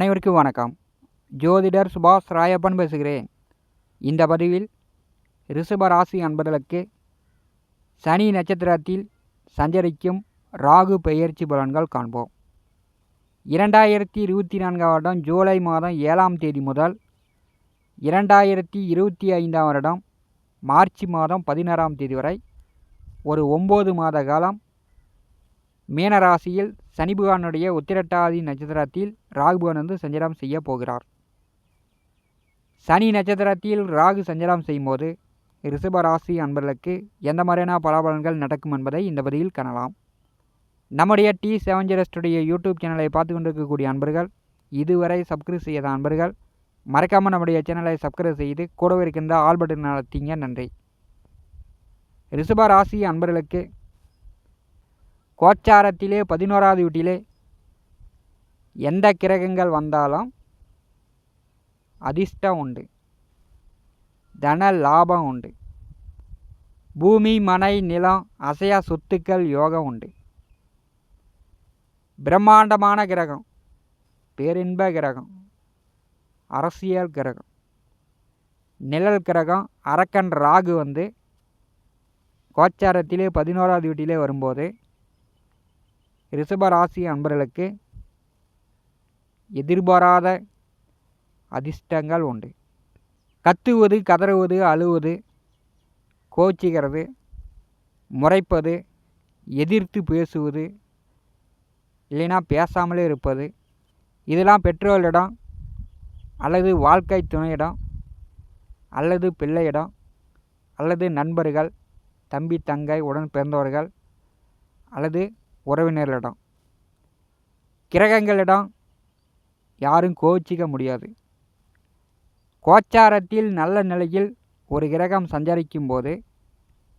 அனைவருக்கும் வணக்கம். ஜோதிடர் சுபாஷ் ராயப்பன் பேசுகிறேன். இந்த பதிவில் ரிஷப ராசி அன்பர்களுக்கு சனி நட்சத்திரத்தில் சஞ்சரிக்கும் ராகு பெயர்ச்சி பலன்கள் காண்போம். இரண்டாயிரத்தி இருபத்தி நான்காம் வருடம் ஜூலை மாதம் ஏழாம் தேதி முதல் இரண்டாயிரத்தி இருபத்தி ஐந்தாம் வருடம் மார்ச் மாதம் பதினாறாம் தேதி வரை ஒரு ஒம்பது மாத காலம் மீனராசியில் சனி பகவானுடைய உத்திரட்டாதி நட்சத்திரத்தில் ராகு பகவான் வந்து சஞ்சாரம் செய்ய போகிறார். சனி நட்சத்திரத்தில் ராகு சஞ்சாரம் செய்யும்போது ரிஷப ராசி அன்பர்களுக்கு எந்த மாதிரியான பலாபலன்கள் நடக்கும் என்பதை இந்த பதிவில் காணலாம். நம்முடைய டி செவன் ஜெரஸ்டுடைய யூடியூப் சேனலை பார்த்து கொண்டிருக்கக்கூடிய அன்பர்கள் இதுவரை சப்ஸ்கிரைப் செய்யாத அன்பர்கள் மறக்காமல் நம்முடைய சேனலை சப்ஸ்கிரைப் செய்து கூடவே இருக்கின்ற ஆல் பட்டன் நடத்திங்க நன்றி. ரிஷப ராசி அன்பர்களுக்கு கோச்சாரத்திலே பதினோராவது வீட்டிலே எந்த கிரகங்கள் வந்தாலும் அதிர்ஷ்டம் உண்டு. தன லாபம் உண்டு. பூமி மனை நிலம் அசையா சொத்துக்கள் யோகம் உண்டு. பிரம்மாண்டமான கிரகம் பேரின்ப கிரகம் அரசியல் கிரகம் நிழல் கிரகம் அரக்கன் ராகு வந்து கோச்சாரத்திலே பதினோராவது வீட்டிலே வரும்போது ரிஷபராசி அன்பர்களுக்கு எதிர்பாராத அதிர்ஷ்டங்கள் உண்டு. கத்துவது கதறுவது அழுவது கோச்சிக்கிறது முறைப்பது எதிர்த்து பேசுவது இல்லைன்னா பேசாமலே இருப்பது இதெல்லாம் பெற்றோரிடம் அல்லது வாழ்க்கை துணையிடம் அல்லது பிள்ளையிடம் அல்லது நண்பர்கள் தம்பி தங்கை உடன் பிறந்தவர்கள் அல்லது உறவினர்களிடம் கிரகங்களிடம் யாரும் கோச்சிக்க முடியாது. கோச்சாரத்தில் நல்ல நிலையில் ஒரு கிரகம் சஞ்சரிக்கும் போது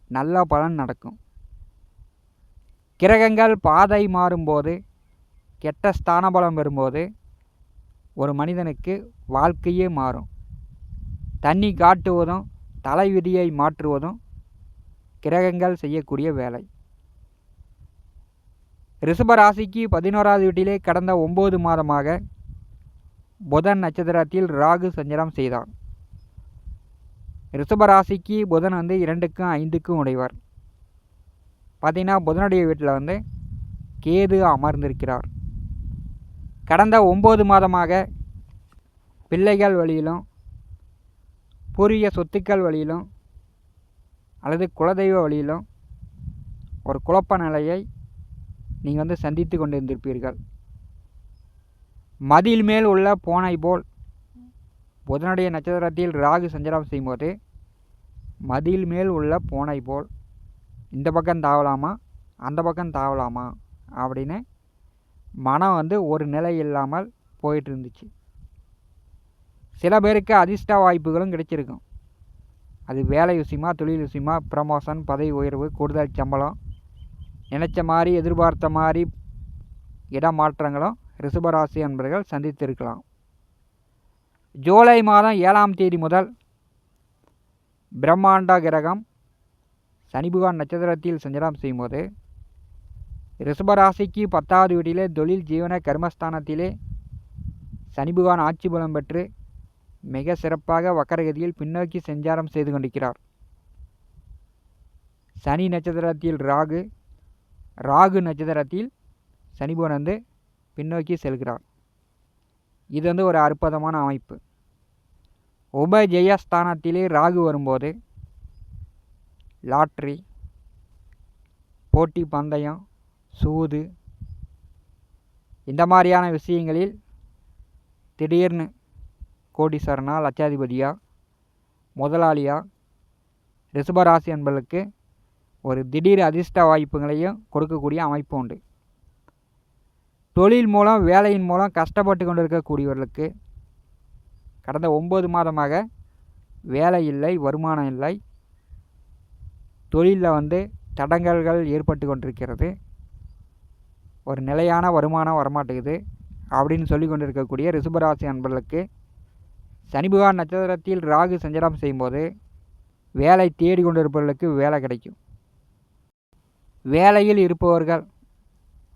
நல்ல பலன் நடக்கும். கிரகங்கள் பாதை மாறும்போது கெட்ட ஸ்தான பலம் வரும்போது ஒரு மனிதனுக்கு வாழ்க்கையே மாறும். தண்ணி காட்டுவதும் தலைவிதியை மாற்றுவதும் கிரகங்கள் செய்யக்கூடிய வேலை. ரிஷப ராசிக்கு பதினோராவது வீட்டிலே கடந்த ஒம்பது மாதமாக புதன் நட்சத்திரத்தில் ராகு சஞ்சாரம் செய்தார் ரிஷப ராசிக்கு புதன் வந்து இரண்டுக்கும் ஐந்துக்கும் உடைவார் பார்த்தீங்கன்னா புதனுடைய வீட்டில் வந்து கேது அமர்ந்திருக்கிறார். கடந்த ஒம்பது மாதமாக பிள்ளைகள் வழியிலும் பூர்வீக சொத்துக்கள் வழியிலும் அல்லது குலதெய்வ வழியிலும் ஒரு குழப்ப நிலையை நீங்கள் வந்து சந்தித்து கொண்டிருந்திருப்பீர்கள். மதில் மேல் உள்ள போனை போல் புதனுடைய நட்சத்திரத்தில் ராகு சஞ்சாரம் செய்யும்போது மதில் மேல் உள்ள போனை போல் இந்த பக்கம் தாவலாமா அந்த பக்கம் தாவலாமா அப்படின்னு மனம் வந்து ஒரு நிலை இல்லாமல் போயிட்டு இருந்துச்சு சில பேருக்கு அதிர்ஷ்ட வாய்ப்புகளும் கிடைச்சிருக்கும். அது வேலை விஷயமா தொழில் விஷயமா ப்ரமோஷன் பதவி உயர்வு கூடுதல் சம்பளம் நினச்ச மாதிரி எதிர்பார்த்த மாதிரி இடமாற்றங்களும் ரிஷபராசி என்பவர்கள் சந்தித்திருக்கலாம். ஜூலை மாதம் ஏழாம் தேதி முதல் பிரம்மாண்ட கிரகம் சனிபுகான் நட்சத்திரத்தில் சஞ்சாரம் செய்யும்போது ரிஷபராசிக்கு பத்தாவது வீட்டிலே தொழில் ஜீவன கர்மஸ்தானத்திலே சனிபுகான் ஆட்சி பலம் பெற்று மிக சிறப்பாக வக்கரகதியில் பின்னோக்கி சஞ்சாரம் செய்து கொண்டிருக்கிறார். சனி நட்சத்திரத்தில் ராகு ராகு நட்சத்திரத்தில் சனிபவன் வந்து பின்னோக்கி செல்கிறார். இது வந்து ஒரு அற்புதமான அமைப்பு. உபஜெயஸ்தானத்திலே ராகு வரும்போது லாட்ரி போட்டி பந்தயம் சூது இந்த மாதிரியான விஷயங்களில் திடீர்னு கோடீஸ்வரனா லட்சாதிபதியா முதலாளியா ரிஷபராசி என்பதற்கு ஒரு திடீர் அதிர்ஷ்ட வாய்ப்புகளையும் கொடுக்கக்கூடிய அமைப்பு உண்டு. தொழில் மூலம் வேலையின் மூலம் கஷ்டப்பட்டு கொண்டு இருக்கக்கூடியவர்களுக்கு கடந்த ஒம்பது மாதமாக வேலை இல்லை வருமானம் இல்லை. தொழிலில் வந்து தடங்கல்கள் ஏற்பட்டு கொண்டிருக்கிறது. ஒரு நிலையான வருமானம் வரமாட்டேங்குது அப்படின்னு சொல்லி கொண்டிருக்கக்கூடிய ரிஷபராசி அன்பர்களுக்கு சனி நட்சத்திரத்தில் ராகு சஞ்சாரம் செய்யும்போது வேலை தேடி கொண்டிருப்பவர்களுக்கு வேலை கிடைக்கும். வேலையில் இருப்பவர்கள்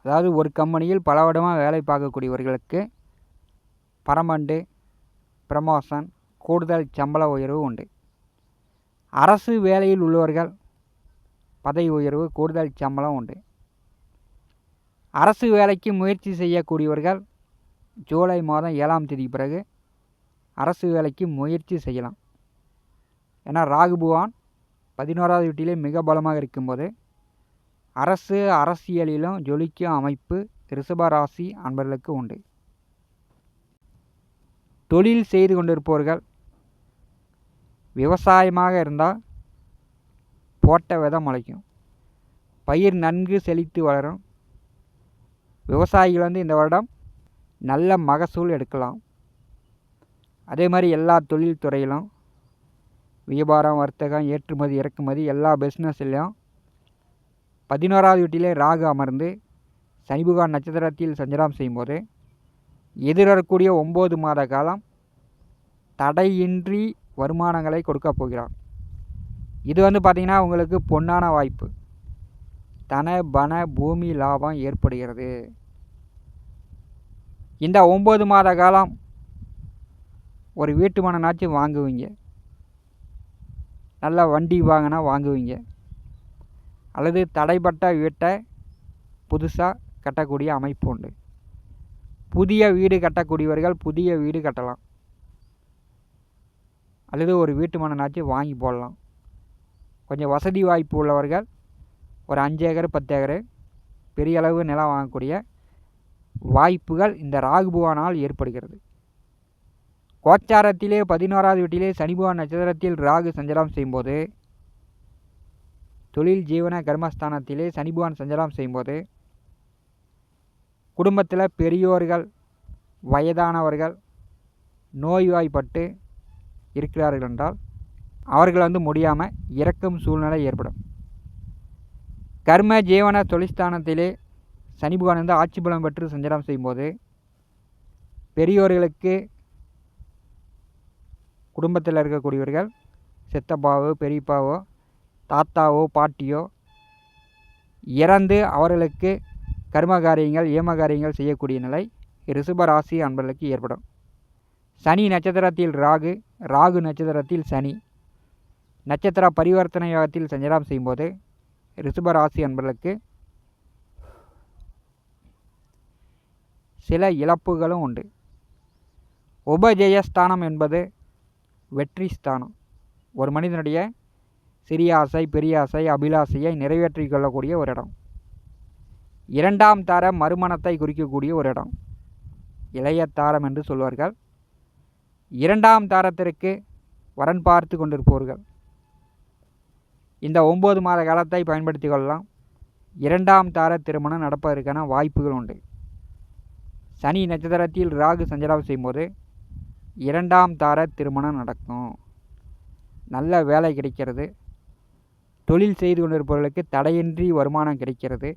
அதாவது ஒரு கம்பெனியில் பல வருடமாக வேலை பார்க்கக்கூடியவர்களுக்கு பரமண்டு ப்ரமோஷன் கூடுதல் சம்பள உயர்வு உண்டு. அரசு வேலையில் உள்ளவர்கள் பதவி உயர்வு கூடுதல் சம்பளம் உண்டு. அரசு வேலைக்கு முயற்சி செய்யக்கூடியவர்கள் ஜூலை மாதம் ஏழாம் தேதி பிறகு அரசு வேலைக்கு முயற்சி செய்யலாம். ஏன்னா ராகுபுவான் பதினோராவது வீட்டிலே மிக பலமாக இருக்கும்போது அரசு அரசியலிலும் ஜொலிக்கும் அமைப்பு ரிஷபராசி அன்பர்களுக்கு உண்டு. தொழில் செய்து கொண்டிருப்பவர்கள் விவசாயமாக இருந்தால் போட்ட விதை முளைக்கும். பயிர் நன்கு செழித்து வளரும். விவசாயிகள் வந்து இந்த வருடம் நல்ல மகசூல் எடுக்கலாம். அதே மாதிரி எல்லா தொழில் துறையிலும் வியாபாரம் வர்த்தகம் ஏற்றுமதி இறக்குமதி எல்லா பிஸ்னஸ்லையும் பதினோராவது வீட்டிலே ராகு அமர்ந்து சனிபுகான் நட்சத்திரத்தில் சஞ்சலம் செய்யும்போது எதிர்வரக்கூடிய ஒம்பது மாத காலம் தடையின்றி வருமானங்களை கொடுக்க போகிறார். இது வந்து பார்த்திங்கன்னா உங்களுக்கு பொன்னான வாய்ப்பு. தன பண பூமி லாபம் ஏற்படுகிறது. இந்த ஒம்பது மாத காலம் ஒரு வீட்டு மனநாச்சும் வாங்குவீங்க. நல்ல வண்டி வாங்கினா வாங்குவீங்க. அல்லது தடைப்பட்ட வீட்டை புதுசாக கட்டக்கூடிய அமைப்பு உண்டு. புதிய வீடு கட்டக்கூடியவர்கள் புதிய வீடு கட்டலாம். அல்லது ஒரு வீட்டு மனநாச்சு வாங்கி போடலாம். கொஞ்சம் வசதி வாய்ப்பு உள்ளவர்கள் ஒரு அஞ்சு ஏக்கர் பத்து ஏக்கர் பெரிய அளவு நிலம் வாங்கக்கூடிய வாய்ப்புகள் இந்த ராகுபுவானால் ஏற்படுகிறது. கோச்சாரத்திலே பதினோராவது வீட்டிலே சனிபுவான் நட்சத்திரத்தில் ராகு சஞ்சலம் செய்யும்போது தொழில் ஜீவன கர்மஸ்தானத்திலே சனிபுவான் சஞ்சலம் செய்யும்போது குடும்பத்தில் பெரியோர்கள் வயதானவர்கள் நோய்வாய்ப்பட்டு இருக்கிறார்கள் என்றால் அவர்கள் வந்து முடியாமல் இறக்கும் சூழ்நிலை ஏற்படும். கர்ம ஜீவன தொழிற்ஸ்தானத்திலே சனி பகவான் வந்து ஆட்சி பலம் பெற்று சஞ்சாரம் செய்யும்போது பெரியோர்களுக்கு குடும்பத்தில் இருக்கக்கூடியவர்கள் சித்தப்பாவோ பெரியப்பாவோ தாத்தாவோ பாட்டியோ இறந்து அவர்களுக்கு கர்மகாரியங்கள் ஏமகாரியங்கள் செய்யக்கூடிய நிலை ரிஷப அன்பர்களுக்கு ஏற்படும். சனி நட்சத்திரத்தில் ராகு ராகு நட்சத்திரத்தில் சனி. நட்சத்திர பரிவர்த்தனை யோகத்தில் சஞ்சாரம் செய்யும்போது ரிஷப அன்பர்களுக்கு சில இழப்புகளும் உண்டு. உபஜெயஸ்தானம் என்பது வெற்றி ஸ்தானம். ஒரு மனிதனுடைய சிறிய ஆசை பெரிய ஆசை அபிலாசையை நிறைவேற்றிக் கொள்ளக்கூடிய ஒரு இடம். இரண்டாம் தார மறுமணத்தை குறிக்கக்கூடிய ஒரு இடம். இளைய தாரம் என்று சொல்வார்கள். இரண்டாம் தாரத்திற்கு வரன் பார்த்து கொண்டிருப்பவர்கள். இந்த ஒம்பது மாத காலத்தை பயன்படுத்தி கொள்ளலாம். இரண்டாம் தார திருமணம் நடப்பதற்கான வாய்ப்புகள் உண்டு. சனி நட்சத்திரத்தில் ராகு சஞ்சலம் செய்யும்போது இரண்டாம் தார திருமணம் நடக்கும். நல்ல வேலை கிடைக்கிறது. தொழில் செய்து கொண்டிருப்பவர்களுக்கு தடையின்றி வருமானம் கிடைக்கிறது.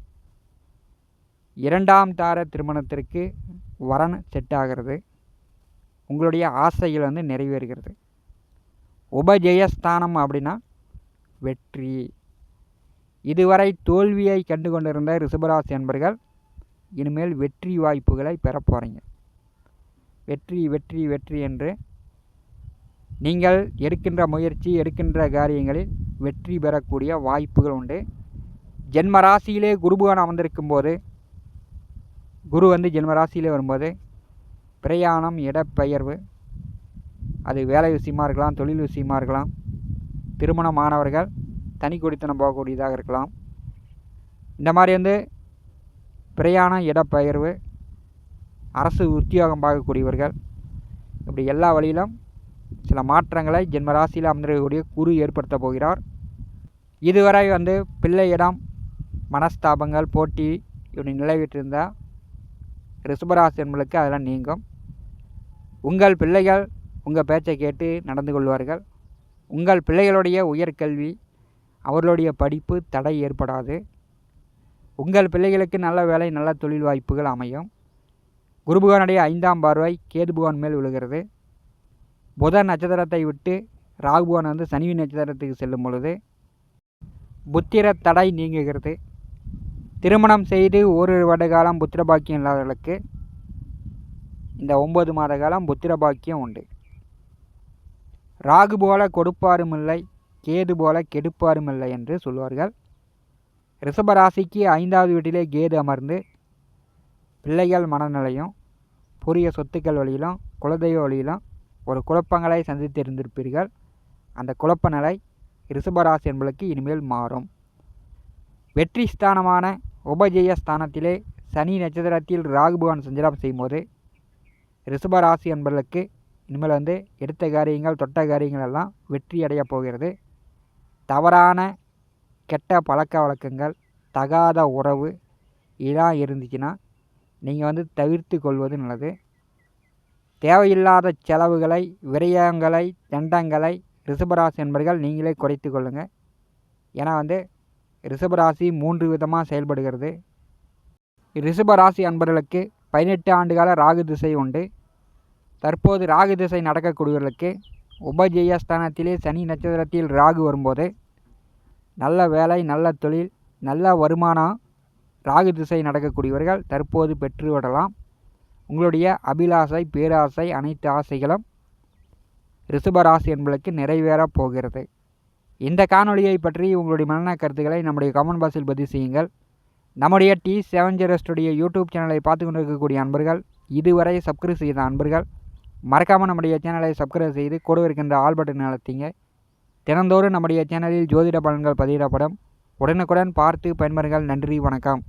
இரண்டாம் தார திருமணத்திற்கு வரன் செட் ஆகிறது. உங்களுடைய ஆசைகள் வந்து நிறைவேறுகிறது. உபஜெயஸ்தானம் அப்படின்னா வெற்றி. இதுவரை தோல்வியை கண்டு கொண்டிருந்த ரிஷபராசி என்பர்கள் இனிமேல் வெற்றி வாய்ப்புகளை பெறப்போகிறீங்க வெற்றி வெற்றி வெற்றி என்று நீங்கள் எடுக்கின்ற முயற்சி எடுக்கின்ற காரியங்களில் வெற்றி பெறக்கூடிய வாய்ப்புகள் உண்டு. ஜென்ம ராசியிலே குருபுவன் அமர்ந்திருக்கும் போது குரு வந்து ஜென்ம ராசியிலே வரும்போது பிரயாணம் இடப்பெயர்வு அது வேலை விஷயமாக இருக்கலாம் தொழில் விஷயமா இருக்கலாம் திருமணமானவர்கள் தனி குடித்தனம் போகக்கூடியதாக இருக்கலாம். இந்த மாதிரி வந்து பிரயாணம் இடப்பெயர்வு அரசு உத்தியோகம் பார்க்கக்கூடியவர்கள் இப்படி எல்லா வழியிலும் சில மாற்றங்களை ஜென்ம ராசியில் அமர்ந்திருக்கக்கூடிய குரு ஏற்படுத்த போகிறார். இதுவரை வந்து பிள்ளையிடம் மனஸ்தாபங்கள் போட்டி இப்படி நிலவிட்டிருந்த ரிஷபராசி என்பளுக்கு அதெல்லாம் நீங்கும். உங்கள் பிள்ளைகள் உங்கள் பேச்சை கேட்டு நடந்து கொள்வார்கள். உங்கள் பிள்ளைகளுடைய உயர்கல்வி அவர்களுடைய படிப்பு தடை ஏற்படாது. உங்கள் பிள்ளைகளுக்கு நல்ல வேலை நல்ல தொழில் வாய்ப்புகள் அமையும். குருபுகனுடைய ஐந்தாம் பார்வை கேதுபகவான் மேல் விழுகிறது. புத நட்சத்திரத்தை விட்டு ராகுபவன் வந்து சனி நட்சத்திரத்துக்கு செல்லும் பொழுது புத்திர தடை நீங்குகிறது. திருமணம் செய்து ஒரு வருட காலம் புத்திர பாக்கியம் இல்லாதவர்களுக்கு இந்த ஒம்பது மாத காலம் புத்திர பாக்கியம் உண்டு. ராகு போல கொடுப்பாரும் இல்லை கேது போல கெடுப்பாரும் இல்லை என்று சொல்வார்கள். ரிஷபராசிக்கு ஐந்தாவது வீட்டிலே கேது அமர்ந்து பிள்ளைகள் மனநிலையும் புரிய சொத்துக்கள் வழியிலும் குலதெய்வ வழியிலும் ஒரு குழப்பங்களை சந்தித்திருந்திருப்பீர்கள். அந்த குழப்ப நிலை ரிஷபராசி என்பதற்கு இனிமேல் மாறும். வெற்றி ஸ்தானமான உபஜெய ஸ்தானத்திலே சனி நட்சத்திரத்தில் ராகுபவன் சஞ்சாரம் செய்யும்போது ரிஷபராசி என்பதற்கு இனிமேல் வந்து எடுத்த காரியங்கள் தொட்ட காரியங்கள் எல்லாம் வெற்றி அடையப் போகிறது. தவறான கெட்ட பழக்க வழக்கங்கள் தகாத உறவு இதெல்லாம் இருந்துச்சுன்னா நீங்கள் வந்து தவிர்த்து கொள்வது நல்லது. தேவையில்லாத செலவுகளை விரயங்களை தண்டங்களை ரிஷபராசி என்பர்கள் நீங்களே குறைத்து கொள்ளுங்கள் ஏன்னா வந்து ரிஷபராசி மூன்று விதமாக செயல்படுகிறது. ரிஷபராசி அன்பர்களுக்கு பதினெட்டு ஆண்டுகால ராகு திசை உண்டு. தற்போது ராகு திசை நடக்கக்கூடியவர்களுக்கு உபஜெயஸ்தானத்திலே சனி நட்சத்திரத்தில் ராகு வரும்போது நல்ல வேலை நல்ல தொழில் நல்ல வருமானம் ராகு திசை நடக்கக்கூடியவர்கள் தற்போது பெற்றுவிடலாம் உங்களுடைய அபிலாசை பேராசை அனைத்து ஆசைகளும் ரிஷபராசி என்பதற்கு நிறைவேறப் போகிறது. இந்த காணொலியை பற்றி உங்களுடைய மனநல கருத்துக்களை நம்முடைய கமெண்ட் பாக்ஸில் பதிவு செய்யுங்கள். நம்முடைய டி செவன் யூடியூப் சேனலை பார்த்து கொண்டிருக்கக்கூடிய அன்பர்கள் இதுவரை சப்ஸ்கிரைப் செய்த அன்பர்கள் மறக்காமல் நம்முடைய சேனலை சப்ஸ்கிரைப் செய்து கூட இருக்கின்ற ஆல் பட்டன் தினந்தோறும் நம்முடைய சேனலில் ஜோதிட பலன்கள் பதிவிடப்படும். உடனுக்குடன் பார்த்து பயன்பெறுங்கள். நன்றி வணக்கம்.